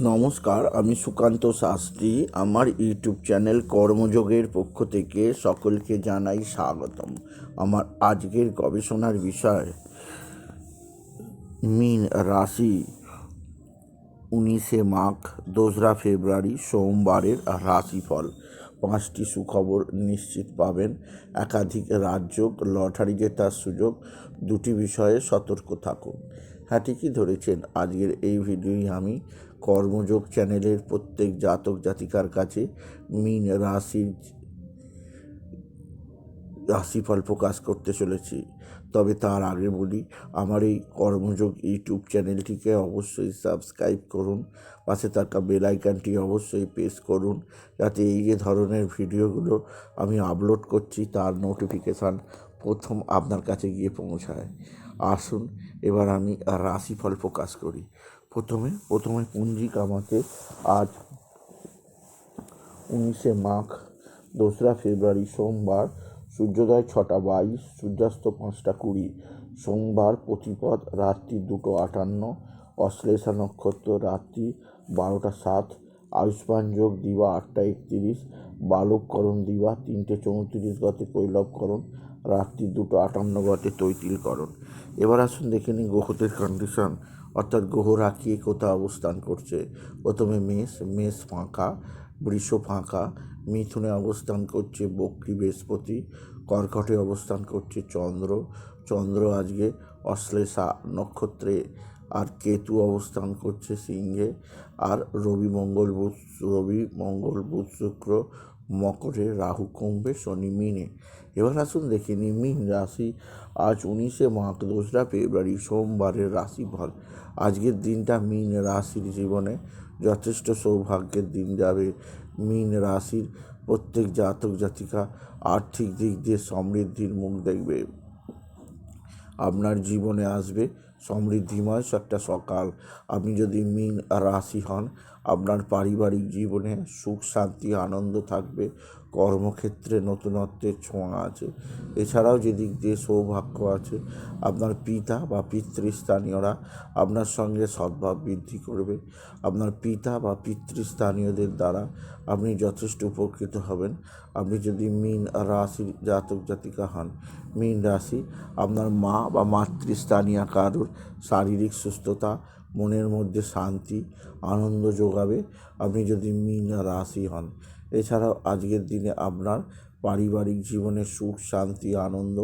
নমস্কার, আমি সুকান্ত শাস্ত্রী। আমার ইউটিউব চ্যানেল কর্মযোগের পক্ষ থেকে সকলকে জানাই স্বাগতম। আমার আজকের গবেষণার বিষয়, মিন রাশি উনিশে মাঘ, দোসরা ফেব্রুয়ারি, সোমবারের রাশিফল। পাঁচটি সুখবর নিশ্চিত পাবেন। একাধিক রাজ্য লটারি জেতার সুযোগ, দুটি বিষয়ে সতর্ক থাকুন। হ্যাঁ ঠিকই ধরেছেন। আজকের এই ভিডিওই আমি কর্মযোগ চ্যানেলের প্রত্যেক জাতক জাতিকার কাছে মিন রাশির রাশিফল প্রকাশ করতে চলেছি। তবে তার আগে বলি, আমার এই কর্মযোগ ইউটিউব চ্যানেলটিকে অবশ্যই সাবস্ক্রাইব করুন। পাশে থাকা বেল আইকনটি অবশ্যই প্রেস করুন। যাতে এই যে ধরনের ভিডিওগুলো আমি আপলোড করছি, তার নোটিফিকেশান প্রথম আপনার কাছে গিয়ে পৌঁছায়। আসুন, এবার আমি রাশিফল প্রকাশ করি। প্রথমে প্রথমে পুঞ্জি কামাতে আজ উনিশে মাঘ, দোসরা ফেব্রুয়ারি, সোমবার, সূর্যোদয় ছটা বাইশ, সূর্যাস্ত পাঁচটা কুড়ি, সোমবার প্রতিপদ, রাত্রি দুটো আটান্ন, অশ্লেষা নক্ষত্র, রাত্রি বারোটা সাত, আয়ুষ্মান যোগ দিবা আটটা একত্রিশ বালককরণ দিবা। তিনটে চৌত্রিশ গতে কৈলবকরণ রাত্রি দুটো আটান্ন গতে তৈতিলকরণ এবার আসুন, দেখে নিই গ্রহদের কন্ডিশন অর্থাৎ গ্রহরা কে কোথায় অবস্থান করছে। প্রথমে মেষ মেষ ফাঁকা, বৃষ ফাঁকা, মিথুনে অবস্থান করছে বক্রী বৃহস্পতি, কর্কটে অবস্থান করছে চন্দ্র। চন্দ্র আজকে অশ্লেষা নক্ষত্রে আর কেতু অবস্থান করছে সিংহে। আর রবি মঙ্গল বুধ, রবি মঙ্গল বুধ শুক্র মকরে রাহু কুম্ভে শনি মিনে। এবার আসুন দেখে নিই মিন রাশি। আজ উনিশে মাঘ, দোসরা ফেব্রুয়ারি, সোমবারের রাশিফল। আজকের দিনটা মিন রাশির জীবনে যথেষ্ট সৌভাগ্যের দিন যাবে। মিন রাশির প্রত্যেক জাতক জাতিকা আর্থিক দিক দিয়ে সমৃদ্ধির মুখ দেখবে। আপনার জীবনে আসবে সমৃদ্ধিময় একটা সকাল। আপনি যদি মিন রাশি হন, আপনার পারিবারিক জীবনে সুখ, শান্তি, আনন্দ থাকবে। কর্মক্ষেত্রে নতুনত্বের ছোঁয়া আছে। এছাড়াও যেদিক দিয়ে সৌভাগ্য আছে, আপনার পিতা বা পিতৃস্থানীয়রা আপনার সঙ্গে সদ্ভাব বৃদ্ধি করবে। আপনার পিতা বা পিতৃস্থানীয়দের দ্বারা আপনি যথেষ্ট উপকৃত হবেন। আপনি যদি মিন রাশির জাতক জাতিকা হন, মিন রাশি আপনার মা বা মাতৃস্থানীয় কারোর শারীরিক সুস্থতা, মনের মধ্যে শান্তি, আনন্দ যোগাবে। আপনি যদি মিন রাশি হন এছাড়াও আজকের দিনে আপনার পারিবারিক জীবনে সুখ, শান্তি, আনন্দ,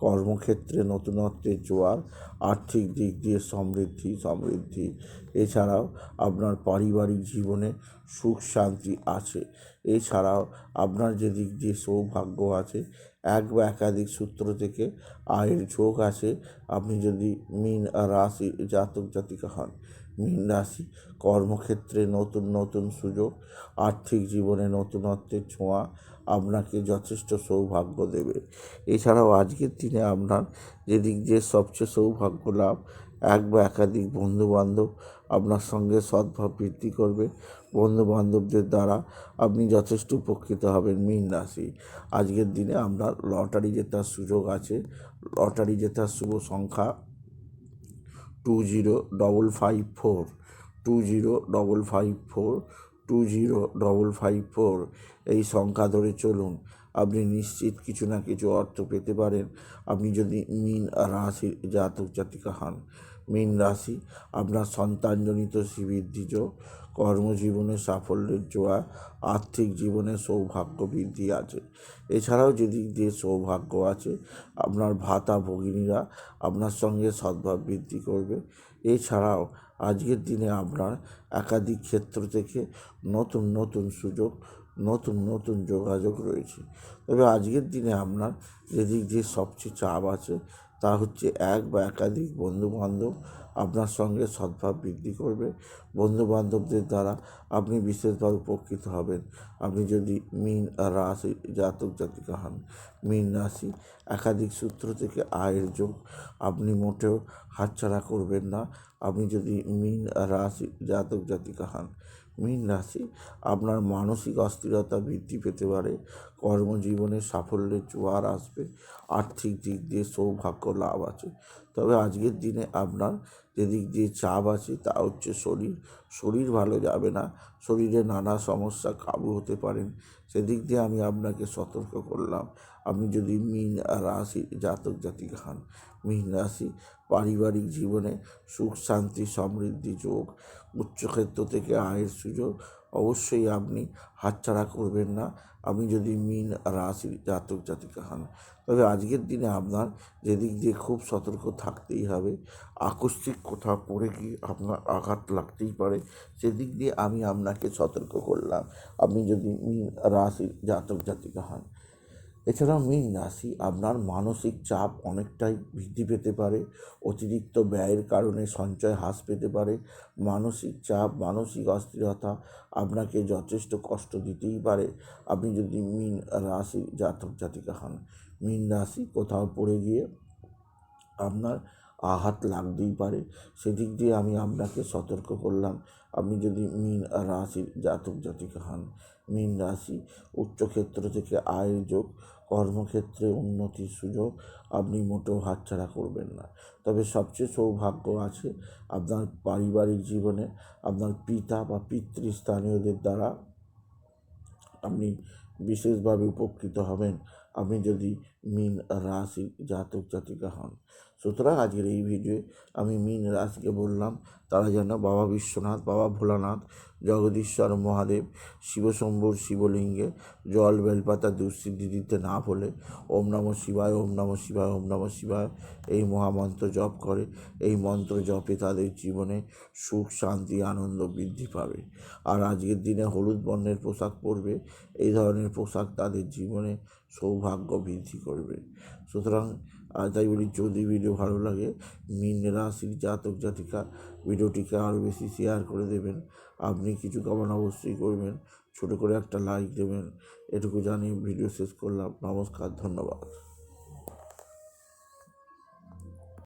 কর্মক্ষেত্রে নতুনত্বের জোয়ার, আর্থিক দিক দিয়ে সমৃদ্ধি সমৃদ্ধি। এছাড়াও আপনার পারিবারিক জীবনে সুখ, শান্তি আছে। এছাড়াও আপনার যে দিক দিয়ে সৌভাগ্য আছে এক বা একাধিক সূত্র থেকে আয়ের ঝোঁক আছে আপনি যদি মিন রাশি জাতক জাতিকা হন, মিন রাশি কর্মক্ষেত্রে নতুন নতুন সুযোগ, আর্থিক জীবনে নতুনত্বের ছোঁয়া আপনাকে যথেষ্ট সৌভাগ্য দেবে। এছাড়াও আজকের দিনে আপনার যেদিক দিয়ে সবচেয়ে সৌভাগ্য লাভ এক বা একাধিক বন্ধুবান্ধব আপনার সঙ্গে সদ্ভাব বৃদ্ধি করবে। বন্ধু বান্ধবদের দ্বারা আপনি যথেষ্ট উপকৃত হবেন মীন রাশি। আজকের দিনে আপনার লটারি জেতার সুযোগ আছে। লটারি জেতার শুভ সংখ্যা two zero double five four. Two zero double five four, two zero double five four. এই সংখ্যা ধরে চলুন, আপনি নিশ্চিত কিছু না কিছু অর্থ পেতে পারেন। আপনি যদি মিন রাশির জাতক জাতিকা হন মিন রাশি, আপনার সন্তানজনিত শ্রীবৃদ্ধি যোগ, কর্মজীবনে সাফল্যের জোয়া আর্থিক জীবনে সৌভাগ্য বৃদ্ধি আছে। এছাড়াও যেদিক দিয়ে সৌভাগ্য আছে, আপনার ভাতা ভগিনীরা আপনার সঙ্গে সদ্ভাব বৃদ্ধি করবে। এছাড়াও আজকের দিনে আপনার একাধিক ক্ষেত্র থেকে নতুন নতুন সুযোগ, নতুন নতুন যোগাযোগ রয়েছে। তবে আজকের দিনে আপনার যেদিক দিয়ে সবচেয়ে চাপ আছে তা হচ্ছে এক বা একাধিক বন্ধুবান্ধব আপনার সঙ্গে সদ্ভাব বৃদ্ধি করবে। বন্ধুবান্ধবদের দ্বারা আপনি বিশেষভাবে উপকৃত হবেন। আপনি যদি মিন রাশি জাতক জাতিকা হন, মিন রাশি একাধিক সূত্র থেকে আয়ের যোগ, আপনি মোটেও হাতছাড়া করবেন না। আপনি যদি মিন রাশি জাতক জাতিকা হন মীন রাশি আপনার মানসিক অস্থিরতা বৃদ্ধি পেতে পারে। কর্মজীবনে সাফল্যের জোয়ার আসবে। আর্থিক দিক দিয়ে সৌভাগ্য লাভ আছে। তবে আজকের দিনে আপনার যেদিক দিয়ে চাপ আছে তা হচ্ছে শরীর। শরীর ভালো যাবে না। শরীরে নানা সমস্যা কাবু হতে পারেন। সেদিক দিয়ে আমি আপনাকে সতর্ক করলাম। আপনি যদি মিন রাশি জাতক জাতিকা হন, মিন রাশি পারিবারিক জীবনে সুখ, শান্তি, সমৃদ্ধি, যোগ, উচ্চক্ষেত্র থেকে আয়ের সুযোগ, অবশ্যই আপনি হাতছাড়া করবেন না। আপনি যদি মিন রাশির জাতক জাতিকা হন, তবে আজকের দিনে আপনার যেদিক দিয়ে খুব সতর্ক থাকতেই হবে। আকস্মিক কোথাও পড়ে গিয়ে আপনার আঘাত লাগতেই পারে, সেদিক দিয়ে আমি আপনাকে সতর্ক করলাম। আপনি যদি মিন রাশির জাতক জাতিকা হন এছাড়াও মীন রাশি আপনার মানসিক চাপ অনেকটাই বৃদ্ধি পেতে পারে, অতিরিক্ত ব্যয়ের কারণে সঞ্চয় হ্রাস পেতে পারে, মানসিক চাপ, মানসিক অস্থিরতা আপনাকে যথেষ্ট কষ্ট দিতেই পারে। আপনি যদি মিন রাশি জাতক জাতিকা হন, মীন রাশি কোথাও পড়ে গিয়ে আপনার আঘাত লাগতেই পারে। সেদিক দিয়ে আমি আপনাকে সতর্ক করলাম। আপনি যদি মীন রাশির জাতক জাতিকা হন, মীন রাশি উচ্চক্ষেত্র থেকে আয়ের যোগ, কর্মক্ষেত্রে উন্নতির সুযোগ, আপনি মোটেও হাতছাড়া করবেন না। তবে সবচেয়ে সৌভাগ্য আছে আপনার পারিবারিক জীবনে, আপনার পিতা বা পিতৃস্থানীয়দের দ্বারা আপনি বিশেষভাবে উপকৃত হবেন। আপনি যদি মিন রাশি জাতক জাতিকা হন সুতরাং আজকের এই ভিডিওয়ে আমি মিন রাশিকে বললাম, তারা যেন বাবা বিশ্বনাথ, বাবা ভোলানাথ, জগদীশ্বর মহাদেব, শিবশম্ভুর শিবলিঙ্গে জল বেলপাতা দুঃসিদ্ধি দিতে না ভুলে ওম নম শিবায়, ওম নম শিবায়, ওম নম শিবায় এই মহামন্ত্র জপ করে, এই মন্ত্র জপে তাদের জীবনে সুখ, শান্তি, আনন্দ বৃদ্ধি পাবে। আর আজকের দিনে হলুদ বর্ণের পোশাক পরবে, এই ধরনের পোশাক তাদের জীবনে সৌভাগ্য বৃদ্ধি করবে। সুতরাং আর তাই বলি যদি ভিডিও ভালো লাগে, মিন রাশির জাতক জাতিকা ভিডিওটিকে আরও বেশি শেয়ার করে দেবেন। আপনি কিছু কামনা অবশ্যই করবেন, ছোটো করে একটা লাইক দেবেন। এটুকু জানিয়ে ভিডিও শেষ করলাম। নমস্কার, ধন্যবাদ।